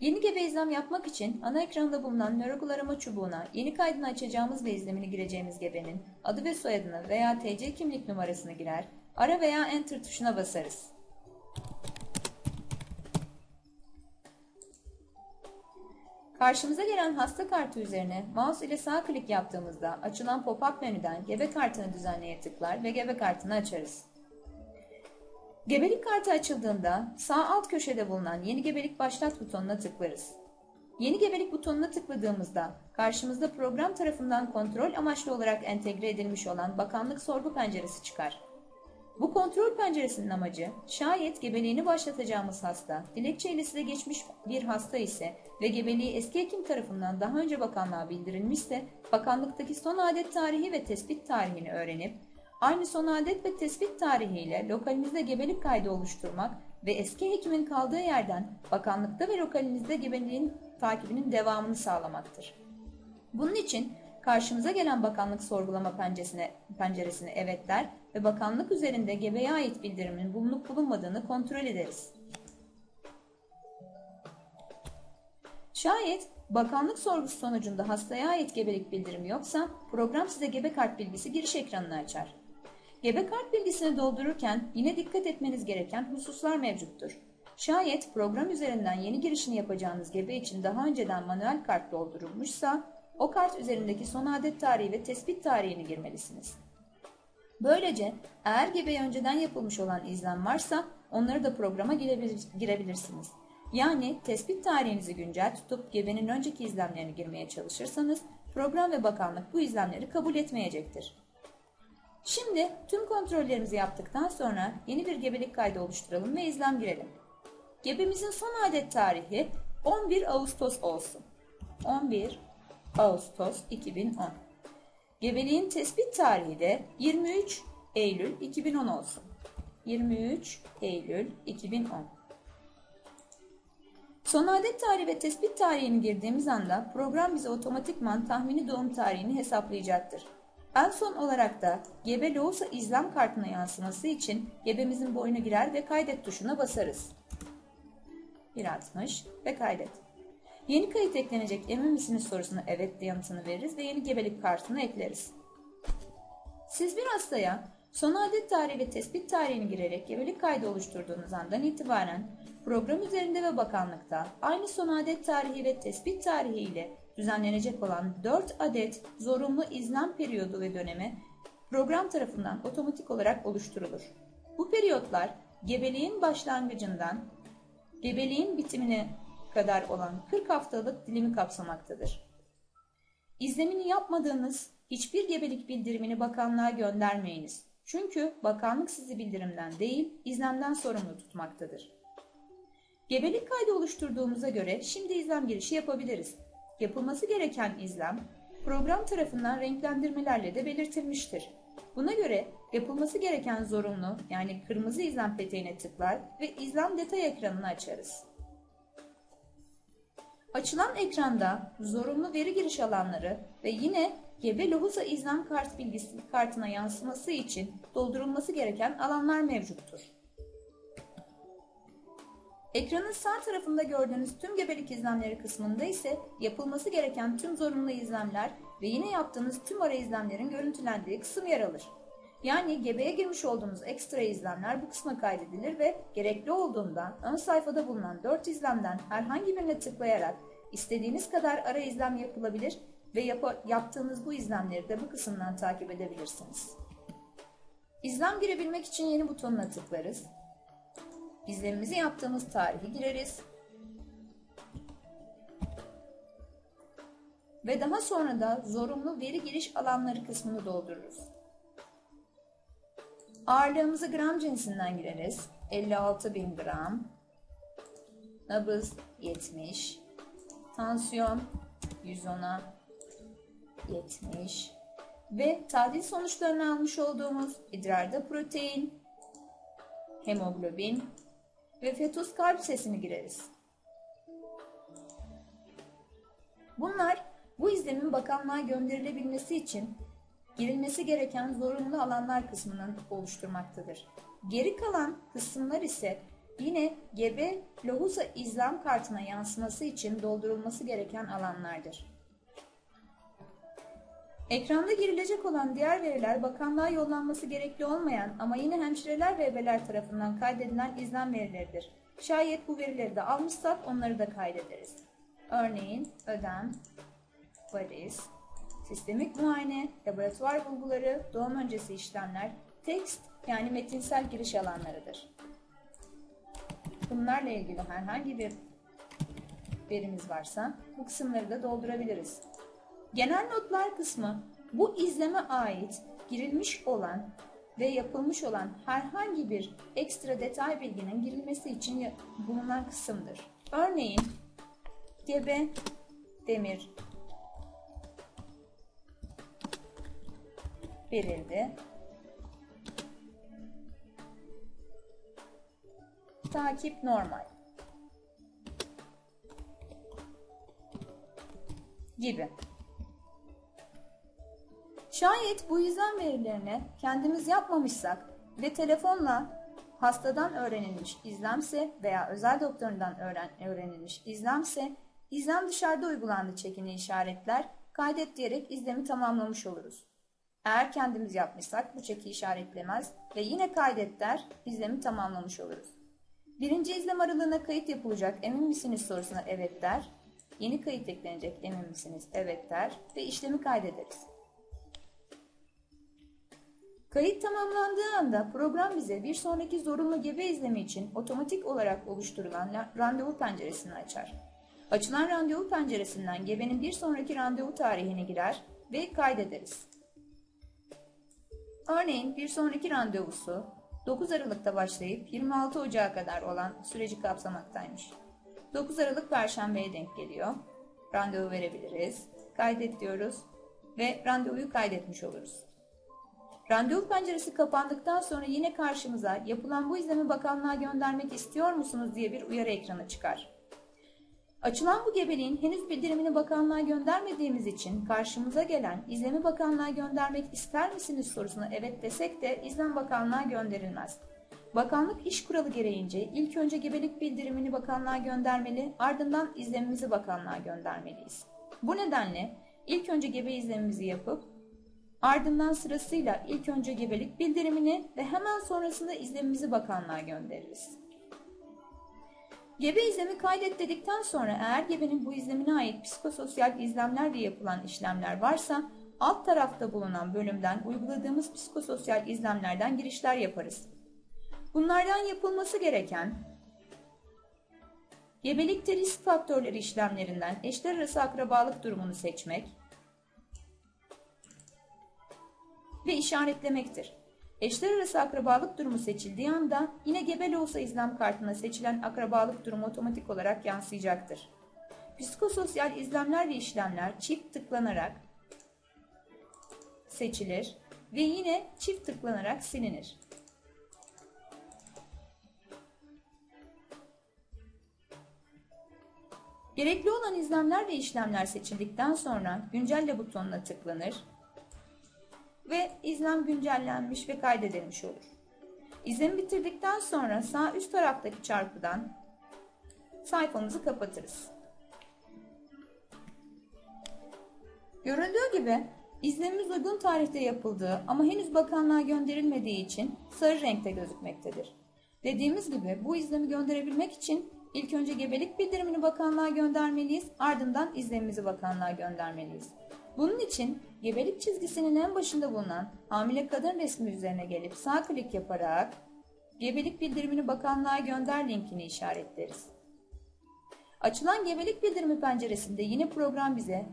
Yeni gebe izlem yapmak için ana ekranda bulunan nörogul arama çubuğuna yeni kaydını açacağımız ve izlemini gireceğimiz gebenin adı ve soyadını veya TC kimlik numarasını girer, ara veya enter tuşuna basarız. Karşımıza gelen hasta kartı üzerine mouse ile sağ klik yaptığımızda açılan pop-up menüden gebe kartını düzenleye tıklar ve gebe kartını açarız. Gebelik kartı açıldığında sağ alt köşede bulunan Yeni Gebelik Başlat butonuna tıklarız. Yeni Gebelik butonuna tıkladığımızda karşımızda program tarafından kontrol amaçlı olarak entegre edilmiş olan bakanlık sorgu penceresi çıkar. Bu kontrol penceresinin amacı şayet gebeliğini başlatacağımız hasta dilekçe ile size geçmiş bir hasta ise ve gebeliği eski hekim tarafından daha önce bakanlığa bildirilmişse bakanlıktaki son adet tarihi ve tespit tarihini öğrenip aynı son adet ve tespit tarihiyle lokalinizde gebelik kaydı oluşturmak ve eski hekimin kaldığı yerden bakanlıkta ve lokalinizde gebeliğin takibinin devamını sağlamaktır. Bunun için karşımıza gelen bakanlık sorgulama penceresine, penceresine evet der ve bakanlık üzerinde gebeye ait bildirimin bulunup bulunmadığını kontrol ederiz. Şayet bakanlık sorgusu sonucunda hastaya ait gebelik bildirimi yoksa program size gebe kart bilgisi giriş ekranını açar. Gebe kart bilgisini doldururken yine dikkat etmeniz gereken hususlar mevcuttur. Şayet program üzerinden yeni girişini yapacağınız gebe için daha önceden manuel kart doldurulmuşsa o kart üzerindeki son adet tarihi ve tespit tarihini girmelisiniz. Böylece eğer gebeye önceden yapılmış olan izlem varsa onları da programa girebilir, girebilirsiniz. Yani tespit tarihinizi güncel tutup gebenin önceki izlemlerini girmeye çalışırsanız program ve bakanlık bu izlemleri kabul etmeyecektir. Şimdi tüm kontrollerimizi yaptıktan sonra yeni bir gebelik kaydı oluşturalım ve izlem girelim. Gebemizin son adet tarihi 11 Ağustos olsun. 11 Ağustos 2010. Gebeliğin tespit tarihi de 23 Eylül 2010 olsun. 23 Eylül 2010. Son adet tarihi ve tespit tarihini girdiğimiz anda program bize otomatikman tahmini doğum tarihini hesaplayacaktır. En son olarak da gebe loğusa izlem kartına yansıması için gebemizin boyunu girer ve kaydet tuşuna basarız. 1.60 ve kaydet. Yeni kayıt eklenecek emin misiniz sorusuna evet yanıtını veririz ve yeni gebelik kartını ekleriz. Siz bir hastaya son adet tarihi ve tespit tarihini girerek gebelik kaydı oluşturduğunuz andan itibaren program üzerinde ve bakanlıkta aynı son adet tarihi ve tespit tarihi ile düzenlenecek olan 4 adet zorunlu izlem periyodu ve dönemi program tarafından otomatik olarak oluşturulur. Bu periyotlar gebeliğin başlangıcından gebeliğin bitimine kadar olan 40 haftalık dilimi kapsamaktadır. İzlemini yapmadığınız hiçbir gebelik bildirimini bakanlığa göndermeyiniz. Çünkü bakanlık sizi bildirimden değil, izlemden sorumlu tutmaktadır. Gebelik kaydı oluşturduğumuza göre şimdi izlem girişi yapabiliriz. Yapılması gereken izlem program tarafından renklendirmelerle de belirtilmiştir. Buna göre yapılması gereken zorunlu yani kırmızı izlem peteğine tıklar ve izlem detay ekranını açarız. Açılan ekranda zorunlu veri giriş alanları ve yine gebe lohusa izlem kart bilgisi kartına yansıması için doldurulması gereken alanlar mevcuttur. Ekranın sağ tarafında gördüğünüz tüm gebelik izlemleri kısmında ise yapılması gereken tüm zorunlu izlemler ve yine yaptığınız tüm ara izlemlerin görüntülendiği kısım yer alır. Yani gebeye girmiş olduğunuz ekstra izlemler bu kısma kaydedilir ve gerekli olduğunda ön sayfada bulunan 4 izlemden herhangi birine tıklayarak istediğiniz kadar ara izlem yapılabilir ve yap yaptığınız bu izlemleri de bu kısımdan takip edebilirsiniz. İzlem girebilmek için yeni butonuna tıklarız. İzlemimizi yaptığımız tarihi gireriz. Ve daha sonra da zorunlu veri giriş alanları kısmını doldururuz. Ağırlığımızı gram cinsinden gireriz. 56.000 gram. Nabız 70. Tansiyon 110'a 70. Ve tahlil sonuçlarını almış olduğumuz idrarda protein, hemoglobin ve fetus kalp sesini gireriz. Bunlar bu izlem izlemin bakanlığa gönderilebilmesi için girilmesi gereken zorunlu alanlar kısmının oluşturmaktadır. Geri kalan kısımlar ise yine gebe lohusa izlem kartına yansıması için doldurulması gereken alanlardır. Ekranda girilecek olan diğer veriler bakanlığa yollanması gerekli olmayan ama yine hemşireler ve ebeler tarafından kaydedilen izlem verileridir. Şayet bu verileri de almışsak onları da kaydederiz. Örneğin ödem, varis, sistemik muayene, laboratuvar bulguları, doğum öncesi işlemler, tekst yani metinsel giriş alanlarıdır. Bunlarla ilgili herhangi bir verimiz varsa bu kısımları da doldurabiliriz. Genel notlar kısmı bu izleme ait girilmiş olan ve yapılmış olan herhangi bir ekstra detay bilginin girilmesi için bulunan kısımdır. Örneğin gebe demir verildi. Takip normal. Gibi. Şayet bu izlem verilerini kendimiz yapmamışsak ve telefonla hastadan öğrenilmiş izlemse veya özel doktorundan öğren öğrenilmiş izlemse izlem dışarıda uygulandı çekini işaretler kaydet diyerek izlemi tamamlamış oluruz. Eğer kendimiz yapmışsak bu çeki işaretlemez ve yine kaydet der izlemi tamamlamış oluruz. Birinci izlem aralığına kayıt yapılacak emin misiniz sorusuna evet der. Yeni kayıt eklenecek emin misiniz evet der ve işlemi kaydederiz. Kayıt tamamlandığı anda program bize bir sonraki zorunlu gebe izlemi için otomatik olarak oluşturulan randevu penceresini açar. Açılan randevu penceresinden gebenin bir sonraki randevu tarihini girer ve kaydederiz. Örneğin bir sonraki randevusu 9 Aralık'ta başlayıp 26 Ocağı kadar olan süreci kapsamaktaymış. 9 Aralık Perşembe'ye denk geliyor. Randevu verebiliriz. Kaydet diyoruz ve randevuyu kaydetmiş oluruz. Randevu penceresi kapandıktan sonra yine karşımıza yapılan bu izlemi bakanlığa göndermek istiyor musunuz diye bir uyarı ekranı çıkar. Açılan bu gebeliğin henüz bildirimini bakanlığa göndermediğimiz için karşımıza gelen izlemi bakanlığa göndermek ister misiniz sorusuna evet desek de izlem bakanlığa gönderilmez. Bakanlık iş kuralı gereğince ilk önce gebelik bildirimini bakanlığa göndermeli ardından izlemimizi bakanlığa göndermeliyiz. Bu nedenle ilk önce gebe izlemimizi yapıp ardından sırasıyla ilk önce gebelik bildirimini ve hemen sonrasında izlemimizi bakanlığa göndeririz. Gebe izlemi kaydet dedikten sonra eğer gebenin bu izlemine ait psikososyal izlemlerle yapılan işlemler varsa alt tarafta bulunan bölümden uyguladığımız psikososyal izlemlerden girişler yaparız. Bunlardan yapılması gereken gebelikte risk faktörleri işlemlerinden eşler arası akrabalık durumunu seçmek ve işaretlemektir. Eşler arası akrabalık durumu seçildiği anda yine gebe olsa izlem kartına seçilen akrabalık durumu otomatik olarak yansıyacaktır. Psikososyal izlemler ve işlemler çift tıklanarak seçilir ve yine çift tıklanarak silinir. Gerekli olan izlemler ve işlemler seçildikten sonra güncelle butonuna tıklanır ve izlem güncellenmiş ve kaydedilmiş olur. İzlemi bitirdikten sonra sağ üst taraftaki çarpıdan sayfamızı kapatırız. Görüldüğü gibi izlemimiz uygun tarihte yapıldığı ama henüz bakanlığa gönderilmediği için sarı renkte gözükmektedir. Dediğimiz gibi bu izlemi gönderebilmek için ilk önce gebelik bildirimini bakanlığa göndermeliyiz, ardından izlemimizi bakanlığa göndermeliyiz. Bunun için gebelik çizgisinin en başında bulunan hamile kadın resmi üzerine gelip sağ klik yaparak gebelik bildirimini bakanlığa gönder linkini işaretleriz. Açılan gebelik bildirimi penceresinde yine program bize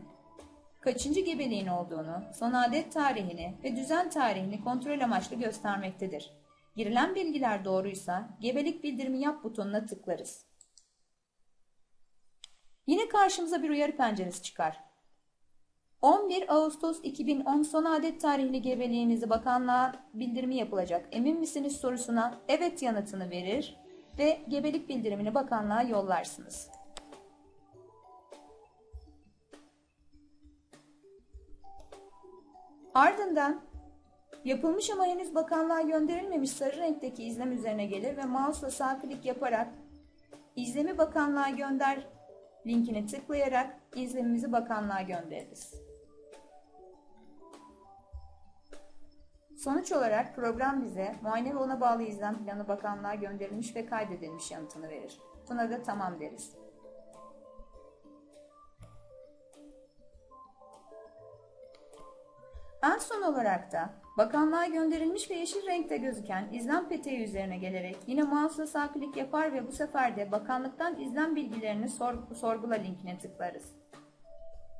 kaçıncı gebeliğin olduğunu, son adet tarihini ve düzen tarihini kontrol amaçlı göstermektedir. Girilen bilgiler doğruysa gebelik bildirimi yap butonuna tıklarız. Yine karşımıza bir uyarı penceresi çıkar. 11 Ağustos 2010 son adet tarihli gebeliğinizi bakanlığa bildirimi yapılacak. Emin misiniz sorusuna evet yanıtını verir ve gebelik bildirimini bakanlığa yollarsınız. Ardından yapılmış ama henüz bakanlığa gönderilmemiş sarı renkteki izlem üzerine gelir ve mouse'la sağ klik yaparak izlemi bakanlığa gönder linkini tıklayarak izlemimizi bakanlığa göndeririz. Sonuç olarak program bize muayene ve ona bağlı izlem planı bakanlığa gönderilmiş ve kaydedilmiş yanıtını verir. Buna da tamam deriz. En son olarak da bakanlığa gönderilmiş ve yeşil renkte gözüken izlem peteği üzerine gelerek yine mouse'la sağ klik yapar ve bu sefer de bakanlıktan izlem bilgilerini sor sorgula linkine tıklarız.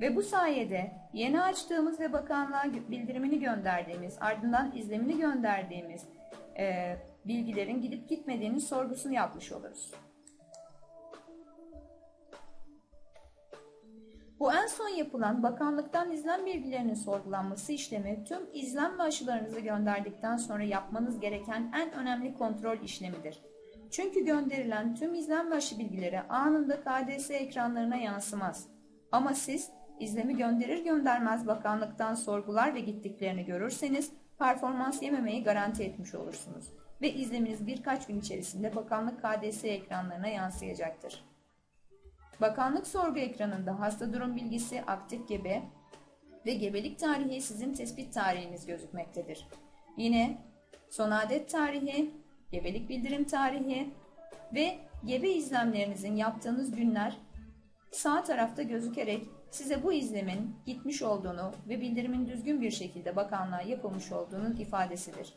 Ve bu sayede yeni açtığımız ve bakanlığa bildirimini gönderdiğimiz ardından izlemini gönderdiğimiz e, bilgilerin gidip gitmediğinin sorgusunu yapmış oluruz. Bu en son yapılan bakanlıktan izlem bilgilerinin sorgulanması işlemi tüm izlem ve gönderdikten sonra yapmanız gereken en önemli kontrol işlemidir. Çünkü gönderilen tüm izlem ve aşı bilgileri anında KDS ekranlarına yansımaz. Ama siz izlemi gönderir göndermez bakanlıktan sorgular ve gittiklerini görürseniz performans yememeyi garanti etmiş olursunuz. Ve izleminiz birkaç gün içerisinde bakanlık KDS ekranlarına yansıyacaktır. Bakanlık sorgu ekranında hasta durum bilgisi, aktif gebe ve gebelik tarihi sizin tespit tarihiniz gözükmektedir. Yine son adet tarihi, gebelik bildirim tarihi ve gebe izlemlerinizin yaptığınız günler sağ tarafta gözükerek size bu izlemin gitmiş olduğunu ve bildirimin düzgün bir şekilde bakanlığa yapılmış olduğunun ifadesidir.